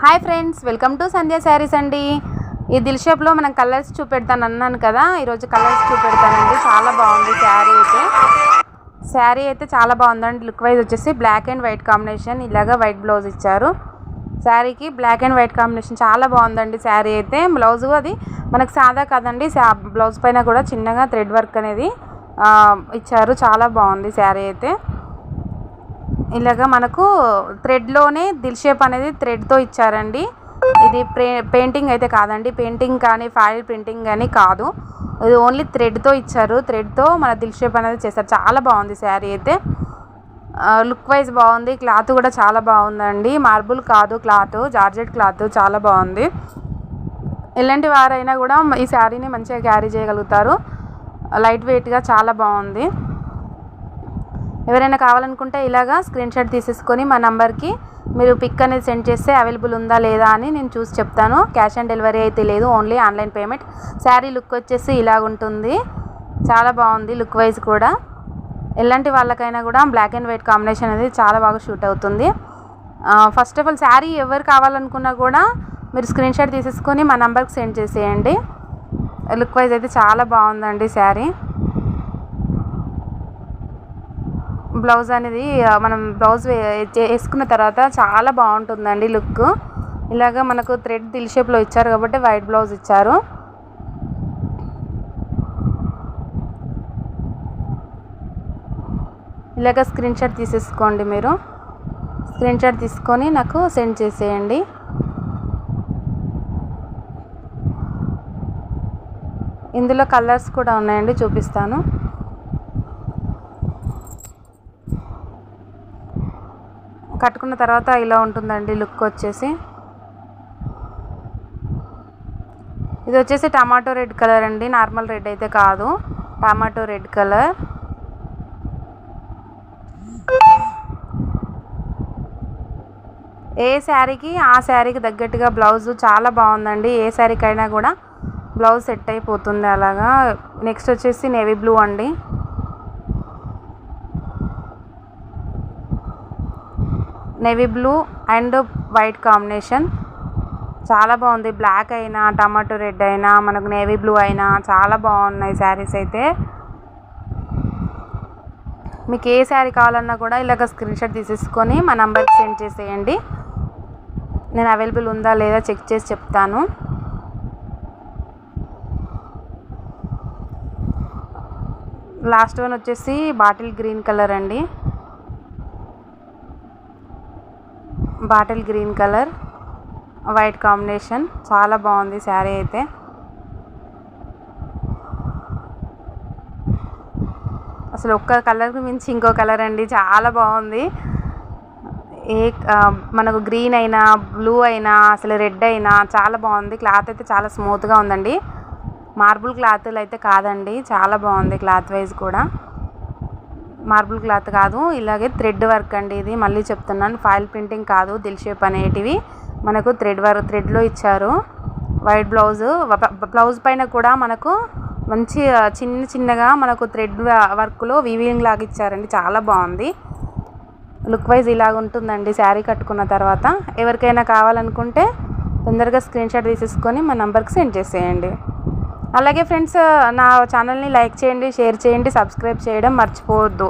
Hi friends welcome to Sandhya Sarees అండి. ఈ దిల్ షేప్లో మనం కలర్స్ చూపెడతాను అన్నాను కదా ఈరోజు కలర్స్ చూపెడతానండి. చాలా బాగుంది శారీ అయితే. శారీ అయితే చాలా బాగుందండి. లుక్ వైజ్ వచ్చేసి బ్లాక్ అండ్ వైట్ కాంబినేషన్. ఇలాగా వైట్ బ్లౌజ్ ఇచ్చారు. శారీకి బ్లాక్ అండ్ వైట్ కాంబినేషన్ చాలా బాగుందండి శారీ అయితే. బ్లౌజ్ అది మనకు సాదా కదండి. బ్లౌజ్ పైన కూడా చిన్నగా థ్రెడ్ వర్క్ అనేది ఇచ్చారు. చాలా బాగుంది శారీ అయితే. ఇలాగ మనకు థ్రెడ్లోనే దిల్ షేప్ అనేది థ్రెడ్తో ఇచ్చారండి. ఇది పెయింటింగ్ అయితే కాదండి. పెయింటింగ్ కానీ ఫాయిల్ ప్రింటింగ్ కానీ కాదు. ఇది ఓన్లీ థ్రెడ్తో ఇచ్చారు. థ్రెడ్తో మన దిల్ షేప్ అనేది చేస్తారు చాలా బాగుంది శారీ అయితే. లుక్ వైజ్ బాగుంది. క్లాత్ కూడా చాలా బాగుందండి. మార్బుల్ కాదు క్లాత్ జార్జెట్ క్లాత్ చాలా బాగుంది. ఎలాంటి వారైనా కూడా ఈ శారీని మంచిగా క్యారీ చేయగలుగుతారు. లైట్ వెయిట్గా చాలా బాగుంది. ఎవరైనా కావాలనుకుంటే ఇలాగా స్క్రీన్ షాట్ తీసేసుకొని మా నంబర్కి మీరు పిక్ అనేది సెండ్ చేస్తే అవైలబుల్ ఉందా లేదా అని నేను చూసి చెప్తాను. క్యాష్ ఆన్ డెలివరీ అయితే లేదు only online payment sari look వచ్చేసి ఇలాగ ఉంటుంది. చాలా బాగుంది లుక్ వైజ్ కూడా. ఎలాంటి వాళ్ళకైనా కూడా బ్లాక్ అండ్ వైట్ కాంబినేషన్ అనేది చాలా బాగా షూట్ అవుతుంది. ఫస్ట్ ఆఫ్ ఆల్ శారీ ఎవరు కావాలనుకున్నా కూడా మీరు స్క్రీన్ షాట్ తీసేసుకొని మా నంబర్కి సెండ్ చేసేయండి. లుక్ వైజ్ అయితే చాలా బాగుందండి శారీ బ్లౌజ్ అనేది మనం బ్లౌజ్ వే- వేసుకున్న తర్వాత చాలా బాగుంటుందండి లుక్. ఇలాగ మనకు థ్రెడ్ దిల్ షేప్లో ఇచ్చారు కాబట్టి వైట్ బ్లౌజ్ ఇచ్చారు. ఇలాగ స్క్రీన్ షాట్ తీసేసుకోండి మీరు. స్క్రీన్ షాట్ తీసుకొని నాకు సెండ్ చేసేయండి. ఇందులో కలర్స్ కూడా ఉన్నాయండి చూపిస్తాను. కట్టుకున్న తర్వాత ఇలా ఉంటుందండి లుక్ వచ్చేసి. ఇది వచ్చేసి టమాటో రెడ్ కలర్ అండి. నార్మల్ రెడ్ అయితే కాదు. Tomato red colour. ఏ శారీకి ఆ శారీకి తగ్గట్టుగా బ్లౌజ్ చాలా బాగుందండి. ఏ శారీకైనా కూడా బ్లౌజ్ సెట్ అయిపోతుంది అలాగా. నెక్స్ట్ వచ్చేసి నేవీ బ్లూ అండి. Navy blue and white combination చాలా బాగుంది. బ్లాక్ అయినా టమాటో రెడ్ అయినా మనకు నేవీ బ్లూ అయినా చాలా బాగున్నాయి శారీస్ అయితే. మీకు ఏ శారీ కావాలన్నా కూడా ఇలాగ స్క్రీన్ షాట్ తీసేసుకొని మా నంబర్కి సెండ్ చేసేయండి. నేను అవైలబుల్ ఉందా లేదా చెక్ చేసి చెప్తాను. లాస్ట్ వన్ వచ్చేసి బాటిల్ గ్రీన్ కలర్ అండి. Bottle green colour white combination. చాలా బాగుంది శారీ అయితే. అసలు ఒక్క కలర్కి మించి ఇంకో కలర్ అండి. చాలా బాగుంది. ఏ మనకు గ్రీన్ అయినా బ్లూ అయినా అసలు రెడ్ అయినా చాలా బాగుంది. క్లాత్ అయితే చాలా స్మూత్గా ఉందండి. మార్బుల్ క్లాత్లు అయితే కాదండి. చాలా బాగుంది క్లాత్ వైజ్ కూడా. మార్బుల్ క్లాత్ కాదు ఇలాగే థ్రెడ్ వర్క్ అండి ఇది. మళ్ళీ చెప్తున్నాను ఫైల్ ప్రింటింగ్ కాదు దిల్ షేప్ అనేటివి మనకు థ్రెడ్ వర్క్ థ్రెడ్లో ఇచ్చారు. వైట్ బ్లౌజ్ బ్లౌజ్ పైన కూడా మనకు మంచి చిన్న చిన్నగా మనకు థ్రెడ్ వర్క్లో వీవింగ్ లాగా ఇచ్చారండి. చాలా బాగుంది. లుక్ వైజ్ ఇలాగ ఉంటుందండి శారీ కట్టుకున్న తర్వాత. ఎవరికైనా కావాలనుకుంటే తొందరగా స్క్రీన్ షాట్ తీసేసుకొని మా నెంబర్కి సెండ్ చేసేయండి. అలాగే ఫ్రెండ్స్ నా ఛానల్ని లైక్ చేయండి షేర్ చేయండి సబ్స్క్రైబ్ చేయడం మర్చిపోవద్దు.